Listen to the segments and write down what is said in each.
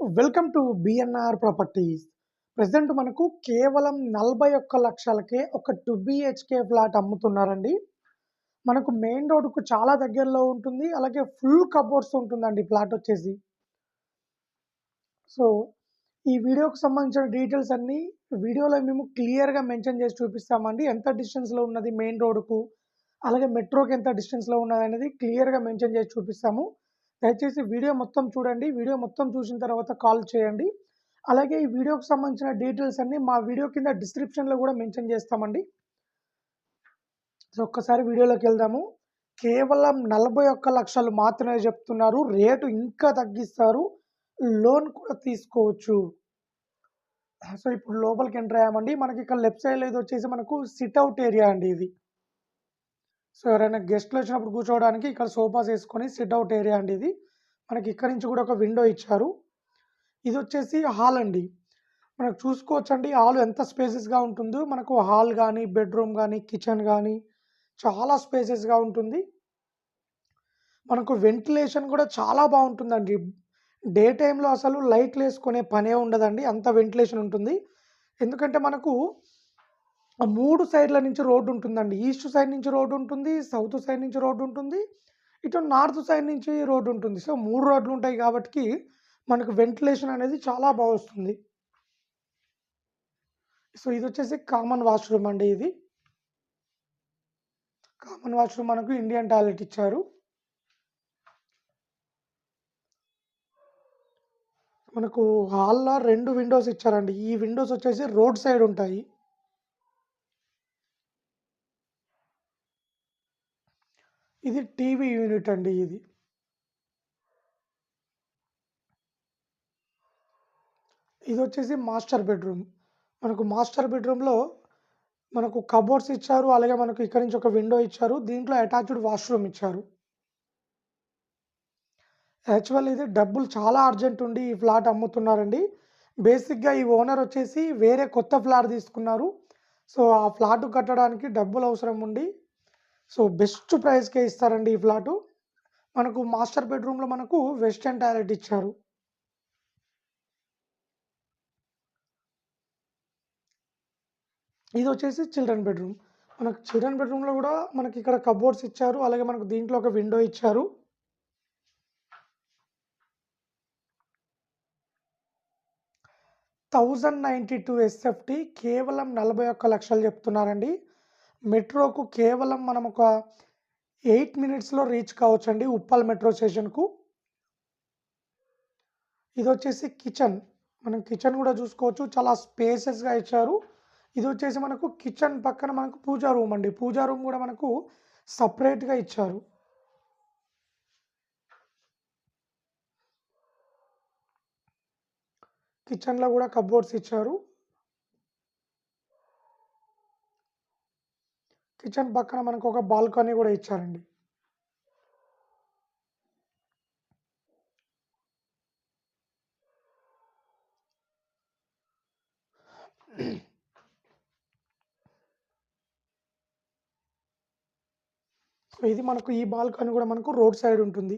Welcome to BNR properties present మనకు కేవలం నలభై ఒక్క లక్షలకే ఒక టూ బిహెచ్కే ఫ్లాట్ అమ్ముతున్నారండి. మనకు మెయిన్ రోడ్కు చాలా దగ్గరలో ఉంటుంది. అలాగే ఫుల్ కబోర్డ్స్ ఉంటుందండి ఫ్లాట్ వచ్చేసి. సో ఈ వీడియోకి సంబంధించిన డీటెయిల్స్ అన్నీ వీడియోలో మేము క్లియర్గా మెన్షన్ చేసి చూపిస్తామండి. ఎంత డిస్టెన్స్లో ఉన్నది మెయిన్ రోడ్కు అలాగే మెట్రోకి ఎంత డిస్టెన్స్లో ఉన్నది అనేది క్లియర్గా మెన్షన్ చేసి చూపిస్తాము. దయచేసి వీడియో మొత్తం చూడండి. వీడియో మొత్తం చూసిన తర్వాత కాల్ చేయండి. అలాగే ఈ వీడియోకి సంబంధించిన డీటెయిల్స్ అన్నీ మా వీడియో కింద డిస్క్రిప్షన్లో కూడా మెన్షన్ చేస్తామండి. సో ఒక్కసారి వీడియోలోకి వెళ్దాము. కేవలం నలభై ఒక్క లక్షలు మాత్రమే చెప్తున్నారు. రేటు ఇంకా తగ్గిస్తారు. లోన్ కూడా తీసుకోవచ్చు. సో ఇప్పుడు లోపలికి ఎంటర్ అయ్యామండి. మనకి ఇక్కడ లెఫ్ట్ సైడ్ ఇది వచ్చేసి మనకు సిట్ అవుట్ ఏరియా అండి ఇది. సో ఎవరైనా గెస్ట్లు వచ్చినప్పుడు కూర్చోవడానికి ఇక్కడ సోఫాస్ వేసుకొని సిట్ అవుట్ ఏరియా అండి ఇది. మనకి ఇక్కడ నుంచి కూడా ఒక విండో ఇచ్చారు. ఇది వచ్చేసి హాల్ అండి. మనకు చూసుకోవచ్చు అండి హాల్ ఎంత స్పేసెస్గా ఉంటుందో. మనకు హాల్ కానీ బెడ్రూమ్ కానీ కిచెన్ కానీ చాలా స్పేసెస్గా ఉంటుంది. మనకు వెంటిలేషన్ కూడా చాలా బాగుంటుందండి. డే టైంలో అసలు లైట్లు వేసుకునే పనే ఉండదండి. అంత వెంటిలేషన్ ఉంటుంది. ఎందుకంటే మనకు మూడు సైడ్ల నుంచి రోడ్డు ఉంటుందండి. ఈస్ట్ సైడ్ నుంచి రోడ్డు ఉంటుంది సౌత్ సైడ్ నుంచి రోడ్డు ఉంటుంది ఇటు నార్త్ సైడ్ నుంచి రోడ్డు ఉంటుంది. సో మూడు రోడ్లు ఉంటాయి కాబట్టి మనకు వెంటిలేషన్ అనేది చాలా బాగా వస్తుంది. సో ఇది వచ్చేసి కామన్ వాష్రూమ్ అండి ఇది. కామన్ వాష్రూమ్ మనకు ఇండియన్ టాయిలెట్ ఇచ్చారు. మనకు హాల్లో రెండు విండోస్ ఇచ్చారండి. ఈ విండోస్ వచ్చేసి రోడ్ సైడ్ ఉంటాయి. ఇది టీవీ యూనిట్ అండి ఇది. ఇది వచ్చేసి మాస్టర్ బెడ్రూమ్. మనకు మాస్టర్ బెడ్రూమ్లో మనకు కబోర్డ్స్ ఇచ్చారు అలాగే మనకు ఇక్కడ నుంచి ఒక విండో ఇచ్చారు దీంట్లో అటాచ్డ్ వాష్రూమ్ ఇచ్చారు. యాక్చువల్ ఇది డబ్బులు చాలా అర్జెంట్ ఉండి ఈ ఫ్లాట్ అమ్ముతున్నారండి. బేసిక్గా ఈ ఓనర్ వచ్చేసి వేరే కొత్త ఫ్లాట్ తీసుకున్నారు. సో ఆ ఫ్లాట్ కట్టడానికి డబ్బులు అవసరం ఉండి సో బెస్ట్ ప్రైస్కే ఇస్తారండి ఈ ఫ్లాటు. మనకు మాస్టర్ బెడ్రూమ్లో మనకు వెస్టర్న్ టాయిలెట్ ఇచ్చారు. ఇది వచ్చేసి చిల్డ్రన్ బెడ్రూమ్. మనకు చిల్డ్రన్ బెడ్రూమ్లో కూడా మనకి ఇక్కడ కబోర్డ్స్ ఇచ్చారు. అలాగే మనకు దీంట్లో ఒక విండో ఇచ్చారు. థౌజండ్ నైంటీ టూ ఎస్ఎఫ్టీ కేవలం నలభై ఒక్క లక్షలు చెప్తున్నారండి. మెట్రోకు కేవలం మనం ఒక ఎయిట్ మినిట్స్లో రీచ్ కావచ్చండి ఉప్పల్ మెట్రో స్టేషన్కు. ఇది వచ్చేసి కిచెన్. మనం కిచెన్ కూడా చూసుకోవచ్చు. చాలా స్పేసెస్గా ఇచ్చారు. ఇది వచ్చేసి మనకు కిచెన్ పక్కన మనకు పూజా రూమ్ అండి. పూజా రూమ్ కూడా మనకు సపరేట్గా ఇచ్చారు. కిచెన్లో కూడా కబోర్డ్స్ ఇచ్చారు. కిచెన్ పక్కన మనకు ఒక బాల్కనీ కూడా ఇచ్చారండి. సో ఇది మనకు ఈ బాల్కనీ కూడా మనకు రోడ్ సైడ్ ఉంటుంది.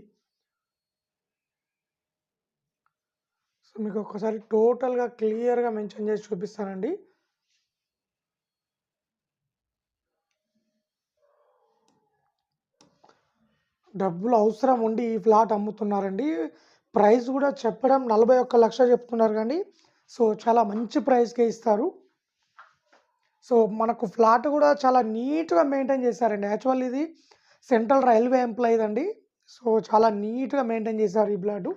సో మీకు ఒకసారి టోటల్గా క్లియర్గా మెన్షన్ చేసి చూపిస్తానండి. డబ్బులు అవసరం ఉండి ఈ ఫ్లాట్ అమ్ముతున్నారండి. ప్రైస్ కూడా చెప్పడం నలభై ఒక్క లక్ష చెప్తున్నారు కానీ సో చాలా మంచి ప్రైస్కే ఇస్తారు. సో మనకు ఫ్లాట్ కూడా చాలా నీట్గా మెయింటైన్ చేశారండి. యాక్చువల్ ఇది సెంట్రల్ రైల్వే ఎంప్లాయీది అండి. సో చాలా నీట్గా మెయింటైన్ చేశారు ఈ ఫ్లాట్.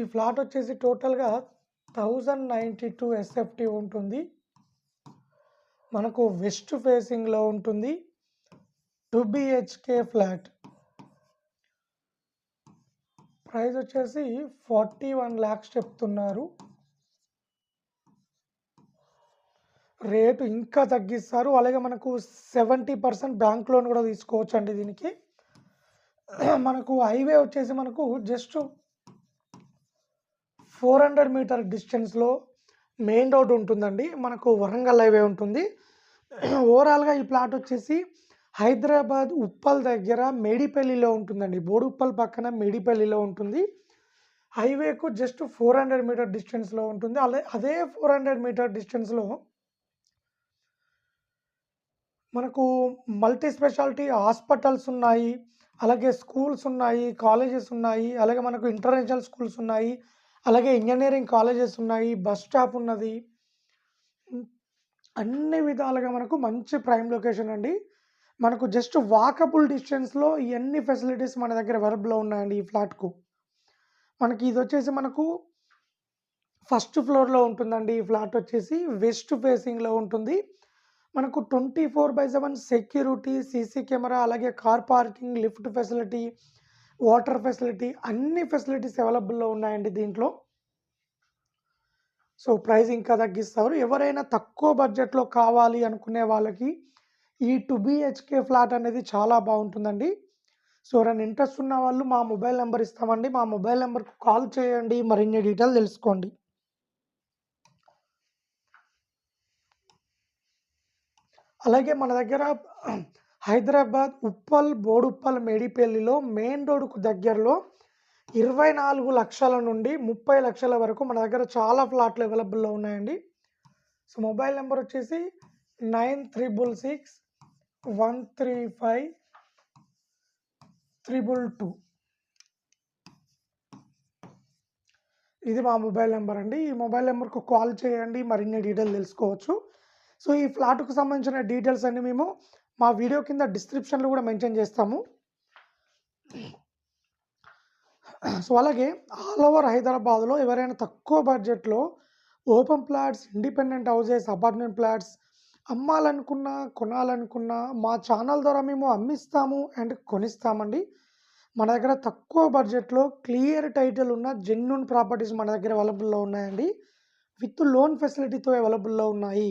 ఈ ఫ్లాట్ వచ్చేసి టోటల్గా థౌజండ్ నైంటీ టూ ఎస్ఎఫ్టీ ఉంటుంది. మనకు వెస్ట్ ఫేసింగ్లో ఉంటుంది. Two BHK flat. ప్రైస్ వచ్చేసి ఫార్టీ వన్ ల్యాక్స్ చెప్తున్నారు. రేటు ఇంకా తగ్గిస్తారు. అలాగే మనకు సెవెంటీ పర్సెంట్ బ్యాంక్ లోన్ కూడా తీసుకోవచ్చు అండి దీనికి. మనకు హైవే వచ్చేసి మనకు జస్ట్ ఫోర్ హండ్రెడ్ మీటర్ డిస్టెన్స్లో మెయిన్ రోడ్ ఉంటుందండి. మనకు వరంగల్ హైవే ఉంటుంది. ఓవరాల్గా ఈ ప్లాట్ వచ్చేసి హైదరాబాద్ ఉప్పల్ దగ్గర మేడిపల్లిలో ఉంటుందండి. బోడుప్పల్ పక్కన మేడిపల్లిలో ఉంటుంది. హైవేకు జస్ట్ ఫోర్ హండ్రెడ్ మీటర్ డిస్టెన్స్లో ఉంటుంది. అదే అదే ఫోర్ హండ్రెడ్ మీటర్ డిస్టెన్స్లో మనకు మల్టీ స్పెషాలిటీ హాస్పిటల్స్ ఉన్నాయి. అలాగే స్కూల్స్ ఉన్నాయి కాలేజెస్ ఉన్నాయి. అలాగే మనకు ఇంటర్నేషనల్ స్కూల్స్ ఉన్నాయి. అలాగే ఇంజనీరింగ్ కాలేజెస్ ఉన్నాయి బస్ స్టాప్ ఉన్నది. అన్ని విధాలుగా మనకు మంచి ప్రైమ్ లొకేషన్ అండి. మనకు జస్ట్ వాకబుల్ డిస్టెన్స్లో ఇవన్నీ ఫెసిలిటీస్ మన దగ్గర అవైలబుల్లో ఉన్నాయండి ఈ ఫ్లాట్కు మనకి ఇది వచ్చేసి మనకు ఫస్ట్ ఫ్లోర్లో ఉంటుందండి ఈ ఫ్లాట్ వచ్చేసి వెస్ట్ ఫేసింగ్లో ఉంటుంది. మనకు twenty four by seven security CC camera అలాగే car parking lift facility water facility అన్ని ఫెసిలిటీస్ అవైలబుల్లో ఉన్నాయండి దీంట్లో. సో ప్రైస్ ఇంకా తగ్గిస్తారు. ఎవరైనా తక్కువ బడ్జెట్లో కావాలి అనుకునే వాళ్ళకి ఈ టు బిహెచ్కే ఫ్లాట్ అనేది చాలా బాగుంటుందండి. సో ఎవరైనా ఇంట్రెస్ట్ ఉన్న వాళ్ళు మా మొబైల్ నెంబర్ ఇస్తామండి. మా మొబైల్ నెంబర్కి కాల్ చేయండి. మరిన్ని డీటెయిల్ తెలుసుకోండి. అలాగే మన దగ్గర హైదరాబాద్ ఉప్పల్ బోడుప్పల్ మేడిపల్లిలో మెయిన్ రోడ్కు దగ్గరలో ఇరవై నాలుగు లక్షల నుండి ముప్పై లక్షల వరకు మన దగ్గర చాలా ఫ్లాట్లు అవైలబుల్లో ఉన్నాయండి. సో మొబైల్ నెంబర్ వచ్చేసి nine triple six one three five triple two. ఇది మా మొబైల్ నెంబర్ అండి. ఈ మొబైల్ నెంబర్కు కాల్ చేయండి మరిన్ని డీటెయిల్ తెలుసుకోవచ్చు. సో ఈ ఫ్లాట్కు సంబంధించిన డీటెయిల్స్ అన్ని మేము మా వీడియో కింద డిస్క్రిప్షన్లో కూడా మెన్షన్ చేస్తాము. సో అలాగే ఆల్ ఓవర్ హైదరాబాద్లో ఎవరైనా తక్కువ బడ్జెట్లో open plots independent houses apartment plots అమ్మాలనుకున్నా కొనాలనుకున్నా మా ఛానల్ ద్వారా మేము అమ్మిస్తాము అండ్ కొనిస్తామండి. మన దగ్గర తక్కువ బడ్జెట్లో క్లియర్ టైటిల్ ఉన్న జెన్యున్ ప్రాపర్టీస్ మన దగ్గర అవైలబుల్లో ఉన్నాయండి. విత్ లోన్ ఫెసిలిటీతో అవైలబుల్లో ఉన్నాయి.